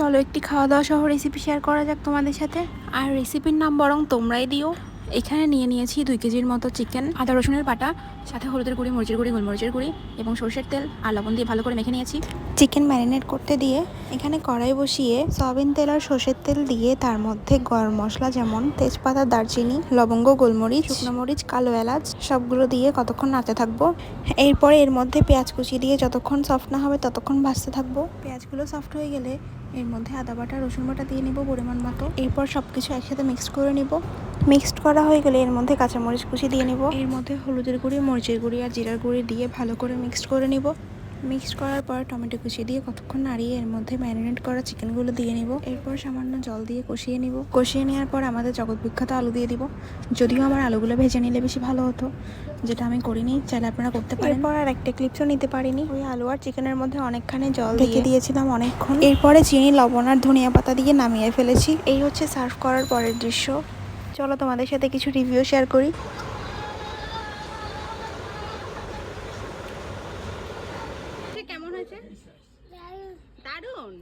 চলো একটি খাওয়া দাওয়া সহ রেসিপি শেয়ার করা যাক তোমাদের সাথে। আর রেসিপির নাম বরং তোমরাই দিও। এখানে নিয়ে নিয়েছি দুই কেজির মতো চিকেন আদা, রসুনের বাটা, সাথে হলুদের গুঁড়ি, মরিচের গুঁড়ি, গোলমরিচের গুঁড়ি এবং সরষের তেল। আর লবণ দিয়ে ভালো করে মেখে নিয়েছি। চিকেন ম্যারিনেট করতে দিয়ে এখানে কড়াই বসিয়ে সয়াবিন তেল আর সর্ষের তেল দিয়ে তার মধ্যে গরম মশলা যেমন তেজপাতা, দারচিনি, লবঙ্গ, গোলমরিচ, শুকনো মরিচ, কালো এলাচ সবগুলো দিয়ে কতক্ষণ নাড়তে থাকব? এরপরে এর মধ্যে পেঁয়াজ কুচি দিয়ে যতক্ষণ সফট না হবে ততক্ষণ ভাজতে থাকব। পেঁয়াজগুলো সফট হয়ে গেলে এর মধ্যে আদা বাটা, রসুন বাটা দিয়ে নেব পরিমাণ মতো। এরপর সব কিছু একসাথে মিক্সড করে নিব। মিক্সড করা হয়ে গেলে এর মধ্যে কাঁচামরিচ কুচি দিয়ে নিব। এর মধ্যে হলুদের গুঁড়ি, মরিচের গুঁড়ি আর জিরার গুঁড়ি দিয়ে ভালো করে মিক্সড করে নিব। মিক্সড করার পর টমেটো কুচি দিয়ে কতক্ষণ নাড়িয়ে এর মধ্যে ম্যারিনেট করা চিকেনগুলো দিয়ে নিব। এরপর সামান্য জল দিয়ে কষিয়ে নিব। কষিয়ে নেওয়ার পর আমাদের জগৎ বিখ্যাত আলু দিয়ে দিব। যদিও আমার আলুগুলো ভেজে নিলে বেশি ভালো হতো যেটা আমি করিনি চাইলে আপনারা করতে পারেন। এরপর আর একটা ক্লিপসও নিতে পারিনি। ওই আলু আর চিকেনের মধ্যে অনেকখানি জল ঢেকে দিয়েছিলাম অনেকক্ষণ। এরপরে চিনি লবণ আর ধনিয়া পাতা দিয়ে নামিয়ে ফেলেছি। এই হচ্ছে সার্ভ করার পরের দৃশ্য। চলো তোমাদের সাথে কিছু রিভিউ শেয়ার করি। হয়েছে? দারুণ।